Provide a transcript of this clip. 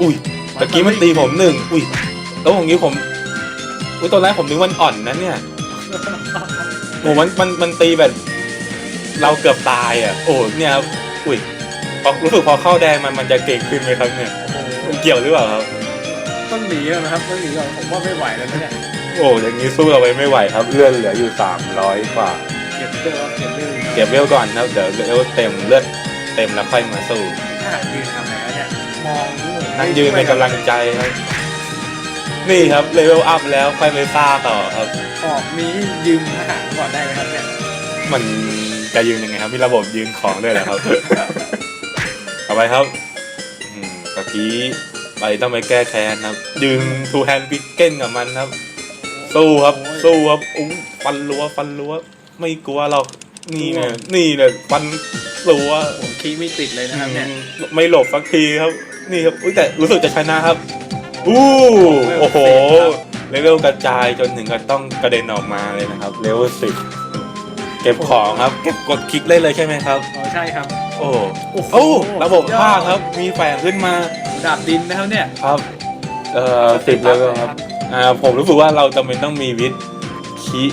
อุ้ยตะกี้มันตีผมหนึ่งอุ้ยแล้วอย่างนี้ผมอุ้ยตอนแรกผมนึกมันอ่อนนะเนี่ยโอ้มันมันมันตีแบบ เราเกือบตายอะ โอ้เนี่ยครับอุ้ยพอรู้สึกพอเข้าแดงมันมันจะเก่งขึ้นไหมครับเนี่ยโอ้โหมันเกี่ยวหรือเปล่าครับต้องหนีแล้วนะครับต้องหนีก่อนผมว่าไม่ไหวแล้วนะเนี่ยโอ้อย่างนี้สู้เราไปไม่ไหวครับเลือดเหลืออยู่สามร้อยกว่าเก็บเลือดเก็บเลือดเก็บเวลก่อนครับเดี๋ยวเวลเต็มเลือดเต็มแล้วค่อยมาสู้ทหาร ยืนทำอะไรแล้วเนี่ยมองโอ้โหนั่งยืนเป็นกำลังใจครับ นี่ครับเลเวลอัพแล้วค่อยไปซ่าต่อครับ ออกนี้ยืมทหารก่อนได้ไหมครับเนี่ยมันจะยืนยังไงครับ มีระบบยืนของด้วยเหรอครับ ต่อไปครับอืมตะกี้ไปต้องไปแก้แค้นครับ ยืนทูแฮนด์พิกเก้นกับมันครับ สู้ครับ สู้ครับอุ้งฟันรัวฟันรัว ไม่กลัวหรอก นี่เนี่ยนี่เนี่ยฟัน รัวผมคีย์ไม่ติดเลยนะครับเนี่ยอืมไม่หลบสักทีครับ นี่ครับอุ้ยแต่รู้สึกจะชนะครับอู้โอ้โหเลเวลกระจายจนถึงกับต้องกระเด็นออกมาเลยนะครับเลเวลสิบเก็บของครับ เก็บกดคลิกได้เลยใช่ไหมครับอ๋อใช่ครับ โอ้โอ้โหโอ้ระบบภาคครับ มีแฝงขึ้นมาดาบดินนะครับเนี่ยครับเอ่อสิบเลเวลครับอ่าผมรู้สึกว่าเราจำเป็นต้องมีวิทย์คิ